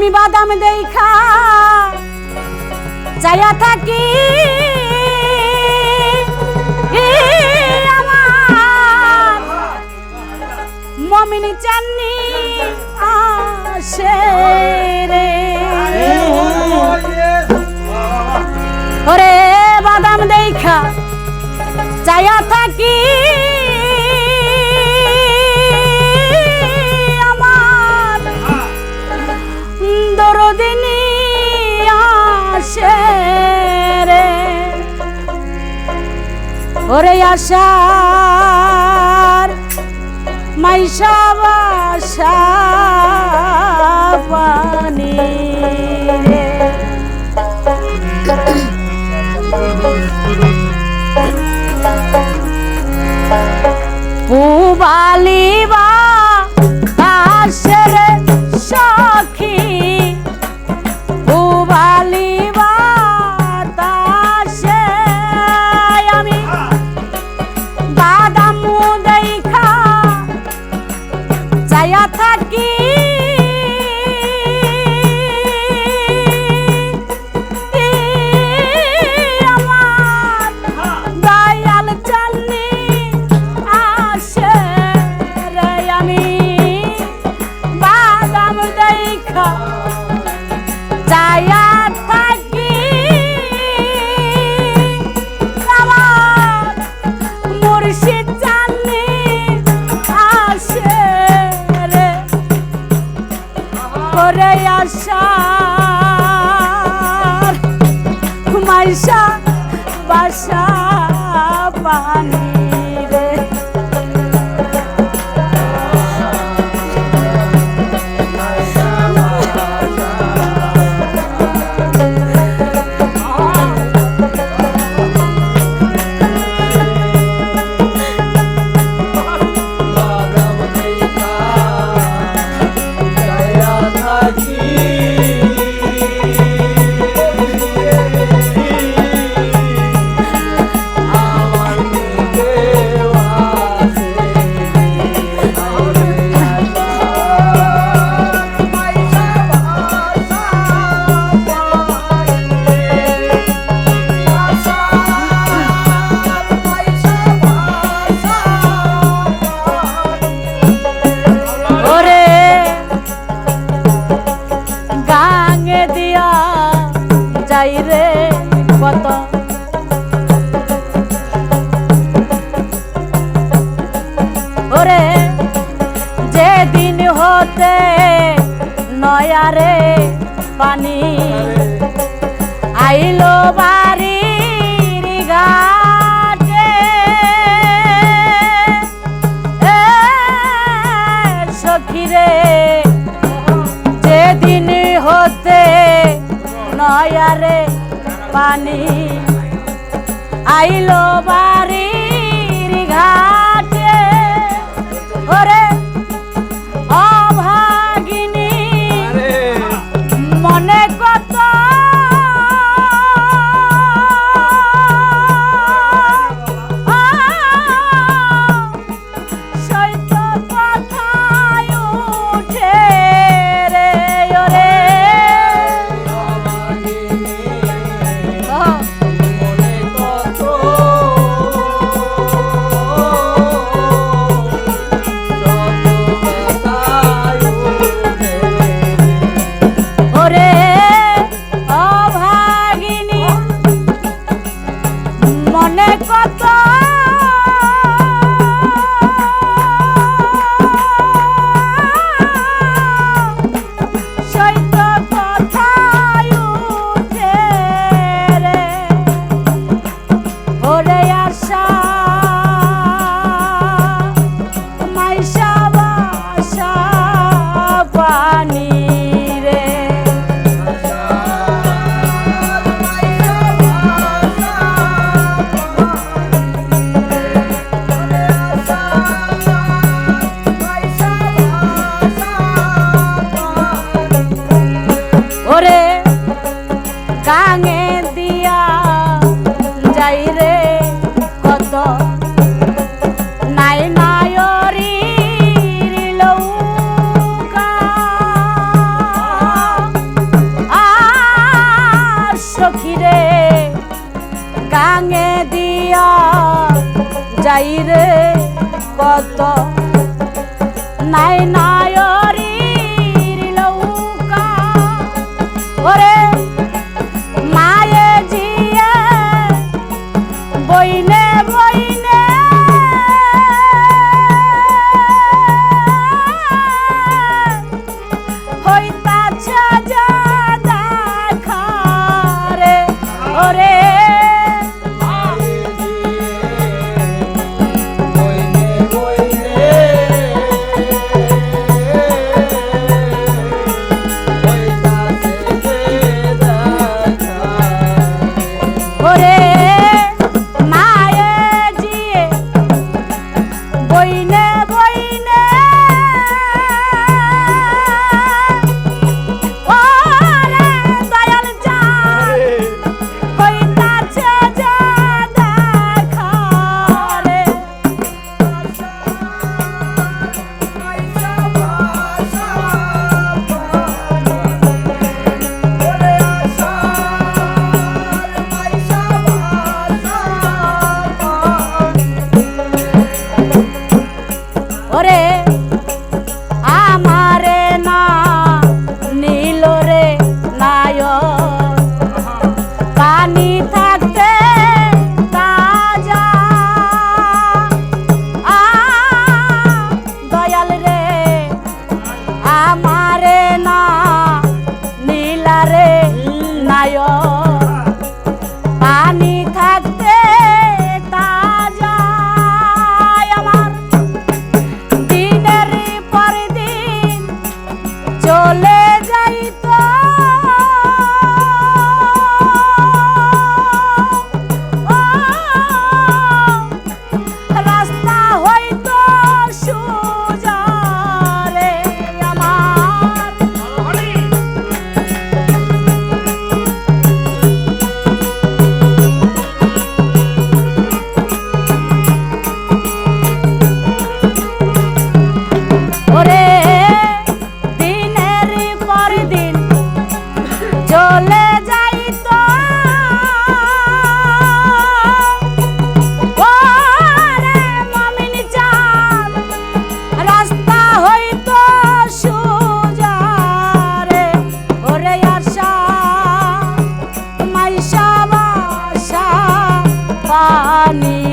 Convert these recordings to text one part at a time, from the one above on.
আমি বাদাম দেখা চাইয়া থাকি। মমিনী চাননি আসে রে। ওরে বাদাম দেখা চাইয়া থাকি। ওরে আশার মাইশা করে আসা মাইশা বাসা কত ওরে যেদিন হতে নয়ারে পানি আইলো বাড়ির ঘাটে। এ সখিরে যেদিন হতে নয়ারে পানি। আইলো বাড়ির ঘাটে। ওরে রে ওরে পানি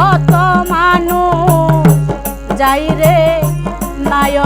কত মানুষ যাই রে নায়